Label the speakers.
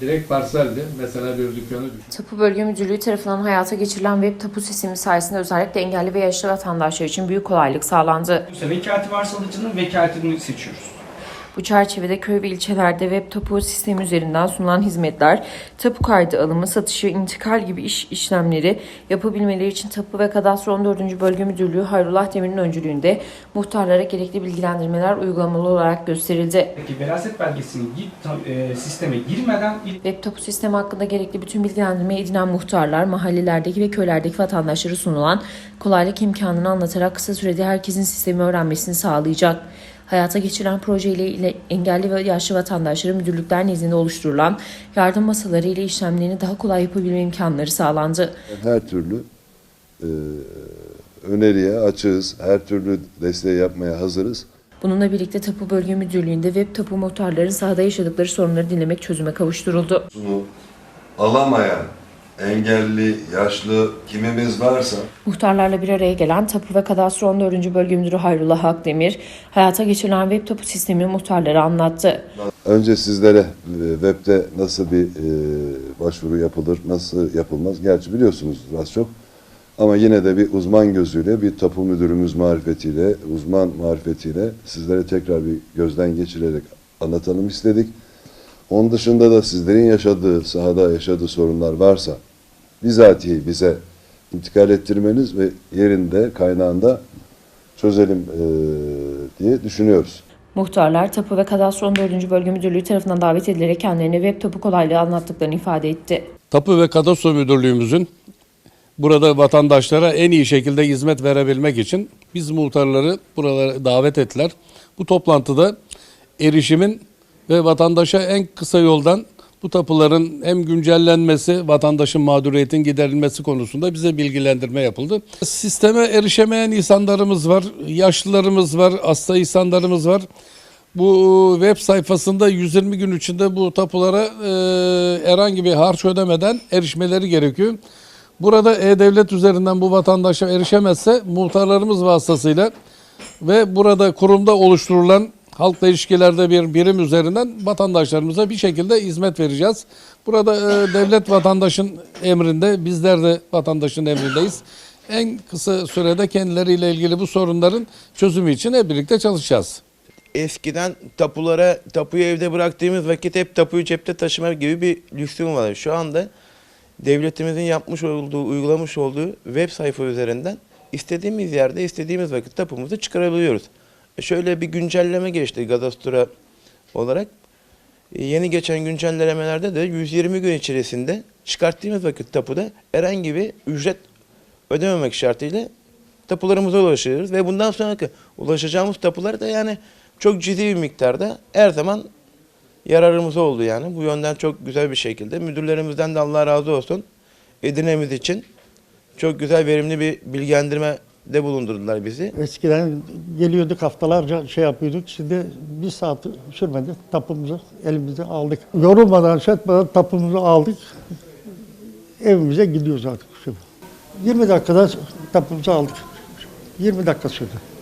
Speaker 1: Direkt parseldi. Mesela bir dükkanı düşün.
Speaker 2: Tapu Bölge Müdürlüğü tarafından hayata geçirilen web tapu sistemi sayesinde özellikle engelli ve yaşlı vatandaşlar için büyük kolaylık sağlandı.
Speaker 3: Bu vekaleti varsa alıcının vekaletini seçiyoruz.
Speaker 2: Bu çerçevede köy ve ilçelerde web tapu sistemi üzerinden sunulan hizmetler, tapu kaydı alımı, satışı, intikal gibi iş işlemleri yapabilmeleri için Tapu ve Kadastro 14. Bölge Müdürlüğü Hayrullah Demir'in öncülüğünde muhtarlara gerekli bilgilendirmeler uygulamalı olarak gösterildi.
Speaker 3: Peki veraset belgesini e, sisteme girmeden
Speaker 2: Web tapu sistemi hakkında gerekli bütün bilgilendirmeyi edinen muhtarlar, mahallelerdeki ve köylerdeki vatandaşlara sunulan kolaylık imkanını anlatarak kısa sürede herkesin sistemi öğrenmesini sağlayacak. Hayata geçirilen projeyle ile engelli ve yaşlı vatandaşlara müdürlükler nezdinde oluşturulan yardım masaları ile işlemlerini daha kolay yapabilme imkanları sağlandı.
Speaker 4: her türlü e, öneriye açığız, her türlü desteği yapmaya hazırız.
Speaker 2: Bununla birlikte Tapu Bölge Müdürlüğü'nde web tapu muhtarların sahada yaşadıkları sorunları dinlemek çözüme kavuşturuldu.
Speaker 4: Bunu alamayan engelli, yaşlı kimimiz varsa
Speaker 2: Muhtarlarla bir araya gelen Tapu ve Kadastro 14. Bölge Müdürü Hayrullah Akdemir, hayata geçirilen web tapu sistemini muhtarlara anlattı.
Speaker 4: önce sizlere e, webde nasıl bir e, başvuru yapılır, nasıl yapılmaz gerçi biliyorsunuz az çok. Ama yine de bir uzman gözüyle, bir tapu müdürümüz marifetiyle, uzman marifetiyle sizlere tekrar bir gözden geçirerek anlatalım istedik. Onun dışında da sizlerin yaşadığı, sahada yaşadığı sorunlar varsa bizatihi bize intikal ettirmeniz ve yerinde, kaynağında çözelim e, diye düşünüyoruz.
Speaker 2: Muhtarlar Tapu ve Kadastro 14. Bölge Müdürlüğü tarafından davet edilerek kendilerine web tapu kolaylığı anlattıklarını ifade etti.
Speaker 5: Tapu ve Kadastro Müdürlüğümüzün burada vatandaşlara en iyi şekilde hizmet verebilmek için biz muhtarları buralara davet ettiler. Bu toplantıda erişimin ve vatandaşa en kısa yoldan bu tapuların hem güncellenmesi, vatandaşın mağduriyetin giderilmesi konusunda bize bilgilendirme yapıldı. Sisteme erişemeyen insanlarımız var, yaşlılarımız var, hasta insanlarımız var. Bu web sayfasında 120 gün içinde bu tapulara e, herhangi bir harç ödemeden erişmeleri gerekiyor. Burada E-Devlet üzerinden bu vatandaşa erişemezse muhtarlarımız vasıtasıyla ve burada kurumda oluşturulan halkla ilişkilerde bir birim üzerinden vatandaşlarımıza bir şekilde hizmet vereceğiz. Burada e, devlet vatandaşın emrinde, bizler de vatandaşın emrindeyiz. En kısa sürede kendileriyle ilgili bu sorunların çözümü için hep birlikte çalışacağız.
Speaker 6: Eskiden tapulara, tapuyu evde bıraktığımız vakit hep tapuyu cepte taşıma gibi bir lüksüm var. Şu anda devletimizin yapmış olduğu, uygulamış olduğu web sayfa üzerinden istediğimiz yerde, istediğimiz vakit tapumuzu çıkarabiliyoruz. Şöyle bir güncelleme geçti Gadastura olarak. E, Yeni geçen güncellemelerde de 120 gün içerisinde çıkarttığımız vakit tapuda herhangi bir ücret ödememek şartıyla tapularımıza ulaşıyoruz ve bundan sonraki ulaşacağımız tapular da yani çok ciddi bir miktarda her zaman yararımıza oldu yani. Bu yönden çok güzel bir şekilde. Müdürlerimizden de Allah razı olsun. Edirne'miz için çok güzel verimli bir bilgilendirme de bulundurdular bizi.
Speaker 7: Eskiden geliyorduk haftalarca şey yapıyorduk. Şimdi bir saat sürmedi tapumuzu elimize aldık. Yorulmadan, şetmeden tapumuzu aldık. Evimize gidiyoruz artık. 20 dakikada tapumuzu aldık. 20 dakika sürdü.